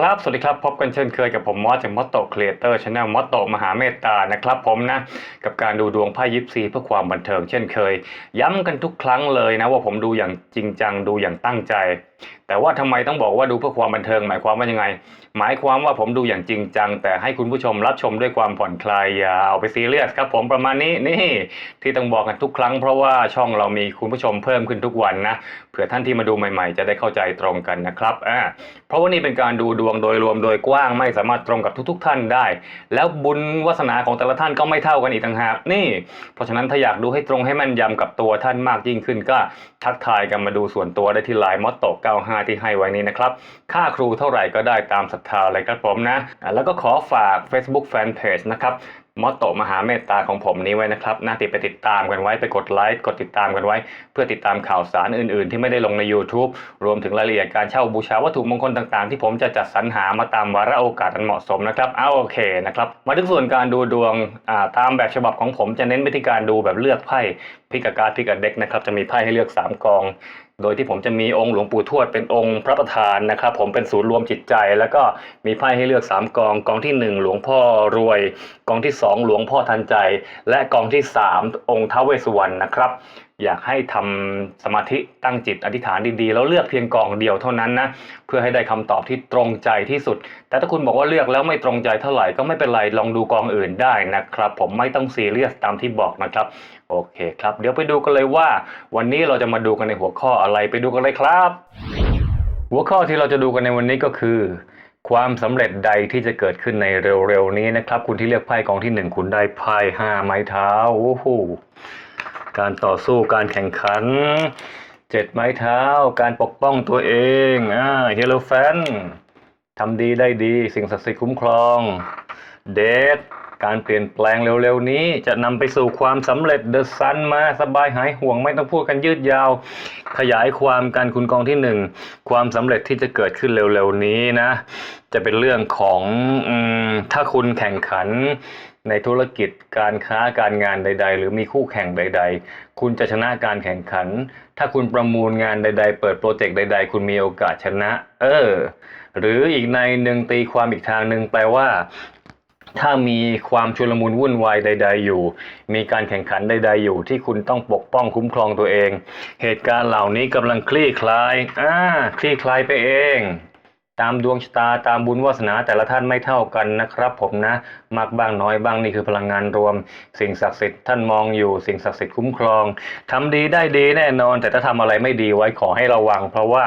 ครับสวัสดีครับพบกันเช่นเคยกับผมมอสจากมอตโตครีเอเตอร์ชาแนลมอตโตมหาเมตตานะครับผมนะกับการดูดวงไพ่ยิปซีเพื่อความบันเทิงเช่นเคย ย้ำกันทุกครั้งเลยนะว่าผมดูอย่างจริงจังดูอย่างตั้งใจแต่ว่าทำไมต้องบอกว่าดูเพื่อความบันเทิง หมายความว่ายังไง หมายความว่าผมดูอย่างจริงจัง แต่ให้คุณผู้ชมรับชมด้วยความผ่อนคลายอย่าเอาไปซีเรียสครับผมประมาณนี้นี่ที่ต้องบอกกันทุกครั้งเพราะว่าช่องเรามีคุณผู้ชมเพิ่มขึ้นทุกวันนะเผื่อท่านที่มาดูใหม่ๆ จะได้เข้าใจตรงกันนะครับอ่าเพราะว่านี่เป็นการดูดวงโดยรวมโดยกว้างไม่สามารถตรงกับทุก ๆ ท่านได้ แล้วบุญวาสนาของแต่ละท่านก็ไม่เท่ากันอีกต่างหากนี่ เพราะฉะนั้นถ้าอยากดูให้ตรงให้แม่นยำกับตัวท่านมากยิ่งขึ้นก็ทักทายกันมาดูส่วนตัวได้ที่ไลน์มอตโต95 ที่ให้ไว้นี้นะครับ ค่าครูเท่าไหร่ก็ได้ตามศรัทธาเลยครับผมนะ แล้วก็ขอฝาก Facebook Fanpage นะครับมอตโตมหาเมตตาของผมนี้ไว้นะครับน่าติดไปติดตามกันไว้ไปกดไลค์กดติดตามกันไว้ เพื่อติดตามข่าวสารอื่นๆ ที่ไม่ได้ลงใน YouTube รวมถึงรายละเอียดการเช่าบูชาวัตถุมงคลต่างๆ ที่ผมจะจัดสรรหามาตามวาระโอกาสอันเหมาะสมนะครับเอาโอเคนะครับมาถึงส่วนการดูดวงตามแบบฉบับของผมจะเน้นไปที่การดูแบบเลือกไพ่พิกบการพิกบเด็กนะครับจะมีไพ่ให้เลือกสามกอง โดยที่ผมจะมีองค์หลวงปู่ทวดเป็นองค์พระประธานนะครับ ผมเป็นศูนย์รวมจิตใจ แล้วก็มีไพ่ให้เลือก 3 กอง กองที่ 1 หลวงพ่อรวย กองที่ 2 หลวงพ่อทันใจ และกองที่ 3 องค์ท้าวเวสสุวรรณนะครับ อยากให้ทำสมาธิตั้งจิตอธิษฐานดีๆ แล้วเลือกเพียงกองเดียวเท่านั้นนะเพื่อให้ได้คำตอบที่ตรงใจที่สุด แต่ถ้าคุณบอกว่าเลือกแล้วไม่ตรงใจเท่าไหร่ก็ไม่เป็นไรลองดูกองอื่นได้นะครับ ผมไม่ต้องซีเรียสตามที่บอกนะครับโอเคครับ เดี๋ยวไปดูกันเลยว่า วันนี้เราจะมาดูกันในหัวข้ออะไรไปดูกันเลยครับ หัวข้อที่เราจะดูกันในวันนี้ก็คือความสำเร็จใดที่จะเกิดขึ้นในเร็วๆนี้นะครับ คุณที่เลือกไพ่กองที่หนึ่งคุณได้ไพ่ห้าไม้เท้าโอ้โห การต่อสู้การแข่งขันเจ็ดไม้เท้า การปกป้องตัวเองอ่าเฮโลแฟนทำดีได้ดี สิ่งศักดิ์สิทธิ์คุ้มครอง เดทการเปลี่ยนแปลงเร็วๆนี้จะนำไปสู่ความสำเร็จเดอะซันมาสบายหายห่วงไม่ต้องพูดกันยืดยาว ขยายความการคุณกองที่หนึ่งความสำเร็จที่จะเกิดขึ้นเร็วๆนี้นะ จะเป็นเรื่องของอถ้าคุณแข่งขันในธุรกิจการค้าการงานใด ๆ หรือมีคู่แข่งใด ๆ คุณจะชนะการแข่งขัน ถ้าคุณประมูลงานใด ๆ เปิดโปรเจกต์ใด ๆ คุณมีโอกาสชนะ เออ หรืออีกในหนึ่งตีความอีกทางหนึ่งแปลว่า ถ้ามีความชุลมุนวุ่นวายใด ๆ อยู่ มีการแข่งขันใด ๆ อยู่ ที่คุณต้องปกป้องคุ้มครองตัวเอง เหตุการณ์เหล่านี้กำลังคลี่คลายอ่าคลี่คลายไปเอง ตามดวงชะตาตามบุญวาสนาแต่ละท่านไม่เท่ากันนะครับ ผมนะมากบ้างน้อยบ้างนี่คือพลังงานรวม สิ่งศักดิ์สิทธิ์ท่านมองอยู่ สิ่งศักดิ์สิทธิ์คุ้มครองทำดีได้ดีแน่นอน แต่ถ้าทำอะไรไม่ดีไว้ขอให้ระวัง เพราะว่า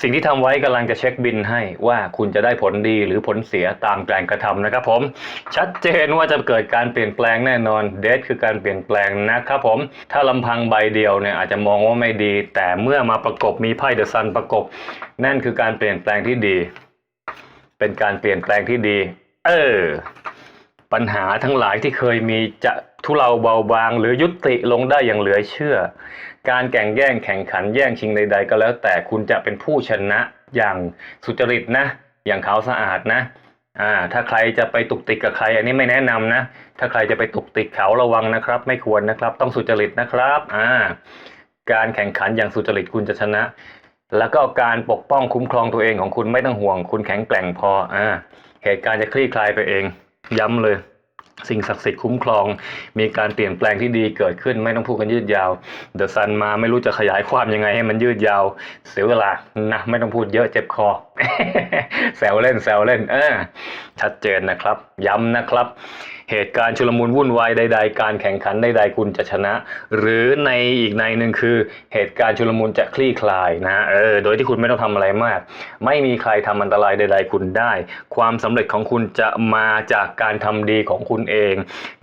สิ่งที่ทำไว้กำลังจะเช็คบินให้ว่าคุณจะได้ผลดีหรือผลเสียตามการกระทำนะครับผมชัดเจนว่าจะเกิดการเปลี่ยนแปลงแน่นอนเดทคือการเปลี่ยนแปลงนะครับผมถ้าลำพังใบเดียวเนี่ยอาจจะมองว่าไม่ดี แต่เมื่อมาประกบมีไพ่เดอะซันประกบ นั่นคือการเปลี่ยนแปลงที่ดี เป็นการเปลี่ยนแปลงที่ดี เออปัญหาทั้งหลายที่เคยมีจะ ทุเลาเบาบาง หรือยุติลงได้อย่างเหลือเชื่อ การแข่งแย่งแข่งขันแย่งชิงใด ๆ ก็แล้วแต่คุณจะเป็นผู้ชนะอย่างสุจริตนะ อย่างขาวสะอาดนะอ่าถ้าใครจะไปตุกติกกับใคร อันนี้ไม่แนะนำนะ ถ้าใครจะไปตุกติกเขาระวังนะครับ ไม่ควรนะครับ ต้องสุจริตนะครับอ่าการแข่งขันอย่างสุจริตคุณจะชนะ แล้วก็การปกป้องคุ้มครองตัวเองของคุณไม่ต้องห่วง คุณแข็งแกร่งพออ่าเหตุการณ์จะคลี่คลายไปเอง ย้ำเลย สิ่งศักดิ์สิทธิ์คุ้มครอง มีการเปลี่ยนแปลงที่ดีเกิดขึ้นไม่ต้องพูดกันยืดยาว เดอะซันมาไม่รู้จะขยายความยังไงให้มันยืดยาว เสียเวลานะไม่ต้องพูดเยอะเจ็บคอ แซวเล่นแซวเล่น เออชัดเจนนะครับ ย้ำนะครับ เหตุการณ์ชุลมุนวุ่นวายใด ๆ การแข่งขันใด ๆ คุณจะชนะ หรือในอีกในหนึ่งคือ เหตุการณ์ชุลมุนจะคลี่คลายนะเออโดยที่คุณไม่ต้องทำอะไรมาก ไม่มีใครทำอันตรายใด ๆ คุณได้ ความสำเร็จของคุณจะมาจากการทำดีของคุณเอง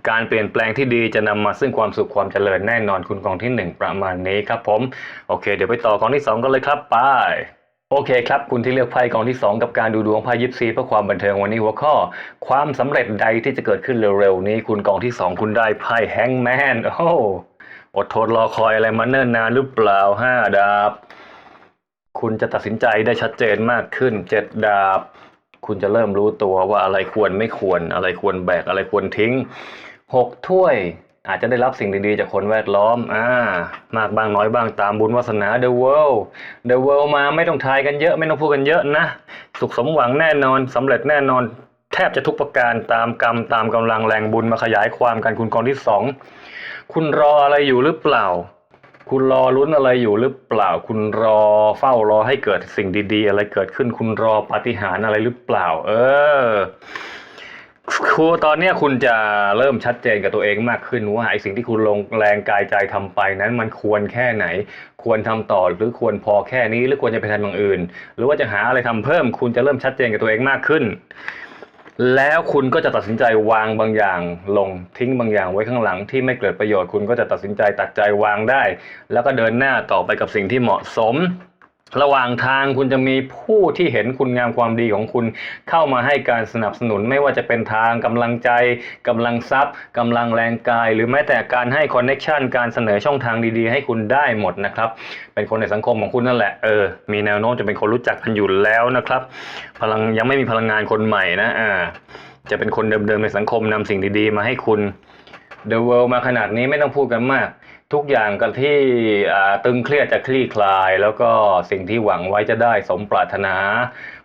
การเปลี่ยนแปลงที่ดีจะนำมาซึ่งความสุขความเจริญแน่นอนคุณกองที่หนึ่งประมาณนี้ครับผมโอเค เดี๋ยวไปต่อกองที่สองกันเลยครับไป โอเคครับ คุณที่เลือกไพ่กองที่ 2 กับการดูดวงไพ่ยิปซีเพื่อความบันเทิงวันนี้หัวข้อ ความสำเร็จใดที่จะเกิดขึ้นเร็วๆ นี้คุณกองที่ 2 คุณได้ไพ่แฮงแมนโอ้อดทนรอคอยอะไรมาเนิ่นนานหรือเปล่าห้าดาบ คุณจะตัดสินใจได้ชัดเจนมากขึ้นเจ็ดดาบ คุณจะเริ่มรู้ตัวว่าอะไรควรไม่ควรอะไรควรแบกอะไรควรทิ้งหกถ้วย อาจจะได้รับสิ่งดีๆจากคนแวดล้อม อ่า มากบ้างน้อยบ้างตามบุญวาสนา The World The World มาไม่ต้องทายกันเยอะ ไม่ต้องพูดกันเยอะนะ สุขสมหวังแน่นอนสำเร็จแน่นอน แทบจะทุกประการตามกรรมตามกำลังแรงบุญมาขยายความกันคุณกองที่สอง คุณรออะไรอยู่หรือเปล่า คุณรอลุ้นอะไรอยู่หรือเปล่า คุณรอเฝ้ารอให้เกิดสิ่งดี ๆ อะไรเกิดขึ้น คุณรอปาฏิหาริย์อะไรหรือเปล่า เออ ครูตอนเนี้ยคุณจะเริ่มชัดเจนกับตัวเองมากขึ้นว่าไอสิ่งที่คุณลงแรงกายใจทำไปนั้นมันควรแค่ไหน ควรทำต่อหรือควรพอแค่นี้หรือควรจะไปทำอย่างอื่น หรือว่าจะหาอะไรทำเพิ่ม คุณจะเริ่มชัดเจนกับตัวเองมากขึ้น แล้วคุณก็จะตัดสินใจวางบางอย่างลงทิ้งบางอย่างไว้ข้างหลังที่ไม่เกิดประโยชน์คุณก็จะตัดสินใจตัดใจวางได้ แล้วก็เดินหน้าต่อไปกับสิ่งที่เหมาะสม ระหว่างทางคุณจะมีผู้ที่เห็นคุณงามความดีของคุณ เข้ามาให้การสนับสนุนไม่ว่าจะเป็นทางกำลังใจกำลังทรัพย์กำลังแรงกาย หรือแม้แต่การให้คอนเน็ชันการเสนอช่องทางดีๆ ให้คุณได้หมดนะครับ เป็นคนในสังคมของคุณนั่นแหละเออมีแนวโน้มจะเป็นคนรู้จักกันอยู่แล้วนะครับ พลังยังไม่มีพลังงานคนใหม่นะอ่าจะเป็นคนเดิมๆในสังคมนำสิ่งดีๆ มาให้คุณ The World มาขนาดนี้ไม่ต้องพูดกันมาก ทุกอย่างกันที่ตึงเครียดจะคลี่คลาย แล้วก็สิ่งที่หวังไว้จะได้สมปรารถนา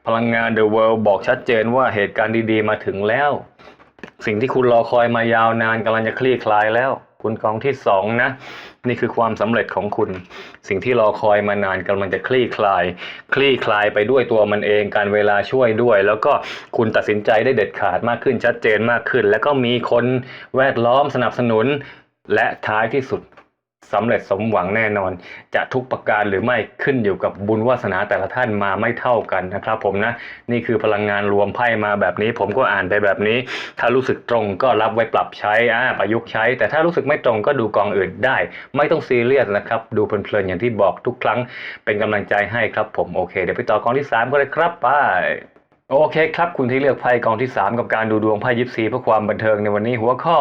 พลังงาน The World บอกชัดเจนว่าเหตุการณ์ดีๆ มาถึงแล้ว สิ่งที่คุณรอคอยมายาวนานกำลังจะคลี่คลายแล้ว คุณกองที่สองนะ นี่คือความสำเร็จของคุณ สิ่งที่รอคอยมานานกำลังจะคลี่คลาย คลี่คลายไปด้วยตัวมันเองการเวลาช่วยด้วย แล้วก็คุณตัดสินใจได้เด็ดขาดมากขึ้นชัดเจนมากขึ้น แล้วก็มีคนแวดล้อมสนับสนุน และท้ายที่สุด สำเร็จสมหวังแน่นอน จะทุกประการหรือไม่ขึ้นอยู่กับบุญวาสนาแต่ละท่านมาไม่เท่ากันนะครับ ผมนะนี่คือพลังงานรวมไพ่มาแบบนี้ ผมก็อ่านไปแบบนี้ ถ้ารู้สึกตรงก็รับไว้ปรับใช้อ่าประยุกต์ใช้ แต่ถ้ารู้สึกไม่ตรงก็ดูกองอื่นได้ ไม่ต้องซีเรียสนะครับ ดูเพลินๆอย่างที่บอกทุกครั้งเป็นกำลังใจให้ครับผมโอเคเดี๋ยวไปต่อกองที่สามก็เลยครับไป โอเคครับ คุณที่เลือกไพ่กองที่ 3 กับการดูดวงไพ่ยิปซีเพื่อความบันเทิงในวันนี้หัวข้อ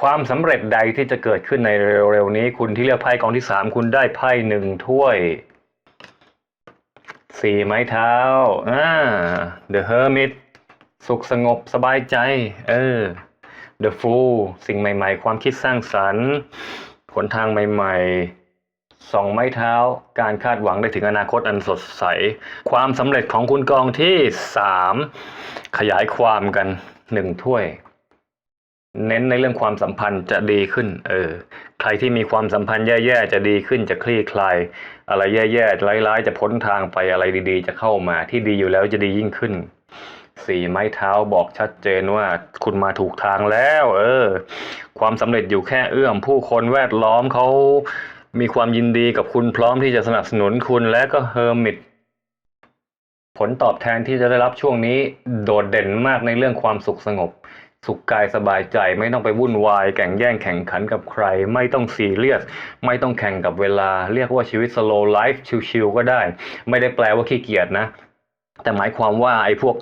ความสำเร็จใดที่จะเกิดขึ้นในเร็วๆนี้ คุณที่เลือกไพ่กองที่ 3 คุณได้ไพ่หนึ่งถ้วยสี่ไม้เท้าอ่า The Hermit สุขสงบสบายใจ เออ The Fool สิ่งใหม่ๆ ความคิดสร้างสรรค์หนทางใหม่ ๆ สองไม้เท้า การคาดหวังได้ถึงอนาคตอันสดใส ความสำเร็จของคุณกองที่สามขยายความกันหนึ่งถ้วย เน้นในเรื่องความสัมพันธ์จะดีขึ้น เออ ใครที่มีความสัมพันธ์แย่ๆจะดีขึ้นจะคลี่คลาย อะไรแย่ๆร้ายๆจะพ้นทางไปอะไรดีๆ จะเข้ามาที่ดีอยู่แล้วจะดียิ่งขึ้นสี่ไม้เท้าบอกชัดเจนว่าคุณมาถูกทางแล้ว เออ ความสำเร็จอยู่แค่เอื้อมผู้คนแวดล้อมเขา มีความยินดีกับคุณพร้อมที่จะสนับสนุนคุณและก็เฮอร์มิตผลตอบแทนที่จะได้รับช่วงนี้โดดเด่นมากในเรื่องความสุขสงบ สุขกายสบายใจไม่ต้องไปวุ่นวายแข่งแย่งแข่งขันกับใคร ไม่ต้องซีเรียส ไม่ต้องแข่งกับเวลา เรียกว่าชีวิต slow life ชิลๆก็ได้ ไม่ได้แปลว่าขี้เกียจนะ แต่หมายความว่าไอ้พวก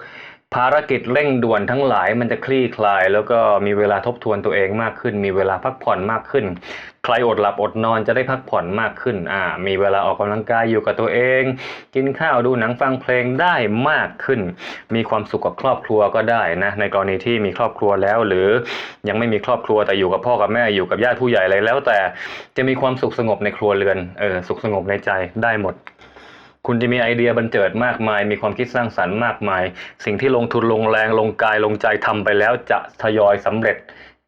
ภารกิจเร่งด่วนทั้งหลายมันจะคลี่คลาย แล้วก็มีเวลาทบทวนตัวเองมากขึ้น มีเวลาพักผ่อนมากขึ้น ใครอดหลับอดนอนจะได้พักผ่อนมากขึ้นอ่ามีเวลาออกกำลังกายอยู่กับตัวเอง กินข้าวดูหนังฟังเพลงได้มากขึ้น มีความสุขกับครอบครัวก็ได้นะในกรณีที่มีครอบครัวแล้ว หรือยังไม่มีครอบครัวแต่อยู่กับพ่อกับแม่อยู่กับญาติผู้ใหญ่อะไรแล้ว แต่จะมีความสุขสงบในครัวเรือนเออสุขสงบในใจได้หมด คุณจะมีไอเดียบันเจิดมากมาย มีความคิดสร้างสรรค์มากมาย สิ่งที่ลงทุนลงแรงลงกายลงใจทำไปแล้วจะทยอยสำเร็จ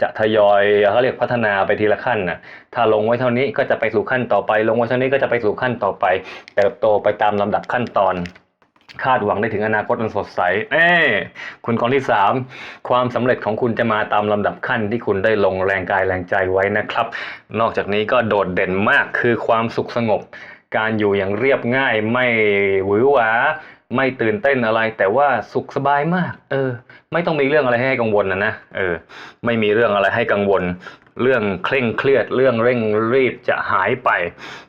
จะทยอยเขาเรียกพัฒนาไปทีละขั้นนะถ้าลงไว้เท่านี้ก็จะไปสู่ขั้นต่อไป ลงไว้เท่านี้ก็จะไปสู่ขั้นต่อไป เติบโตไปตามลำดับขั้นตอนคาดหวังได้ถึงอนาคตอันสดใส เอ้คุณกองที่สามความสำเร็จของคุณจะมาตามลำดับขั้นที่คุณได้ลงแรงกายแรงใจไว้นะครับ นอกจากนี้ก็โดดเด่นมากคือความสุขสงบ การอยู่อย่างเรียบง่ายไม่หวือหวาไม่ตื่นเต้นอะไร แต่ว่าสุขสบายมาก เออ ไม่ต้องมีเรื่องอะไรให้กังวลนะนะเออ ไม่มีเรื่องอะไรให้กังวล เรื่องเคร่งเครียด เรื่องเร่งรีบจะหายไป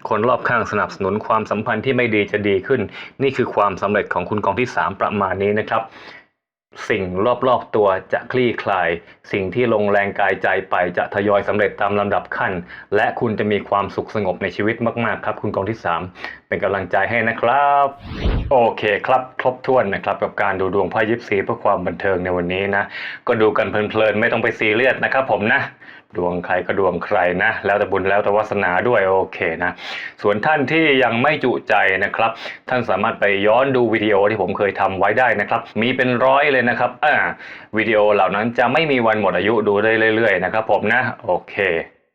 คนรอบข้างสนับสนุนความสัมพันธ์ที่ไม่ดีจะดีขึ้น นี่คือความสำเร็จของคุณกองที่ 3 ประมาณนี้นะครับ สิ่งรอบๆตัวจะคลี่คลาย สิ่งที่ลงแรงกายใจไปจะทยอยสำเร็จตามลำดับขั้น และคุณจะมีความสุขสงบในชีวิตมากๆครับ คุณกองที่ 3 เป็นกำลังใจให้นะครับ โอเคครับครบถ้วนนะครับ กับการดูดวงไพ่ยิปซีเพื่อความบันเทิงในวันนี้นะ ก็ดูกันเพลินๆ ไม่ต้องไปซีเรียสนะครับผมนะ ดวงใครก็ดวงใครนะ แล้วแต่บุญแล้วแต่วาสนาด้วยโอเคนะ ส่วนท่านที่ยังไม่จุใจนะครับ ท่านสามารถไปย้อนดูวิดีโอที่ผมเคยทำไว้ได้นะครับ มีเป็นร้อยเลยนะครับอ่าวิดีโอเหล่านั้นจะไม่มีวันหมดอายุดูได้เรื่อยๆนะครับผมนะโอเค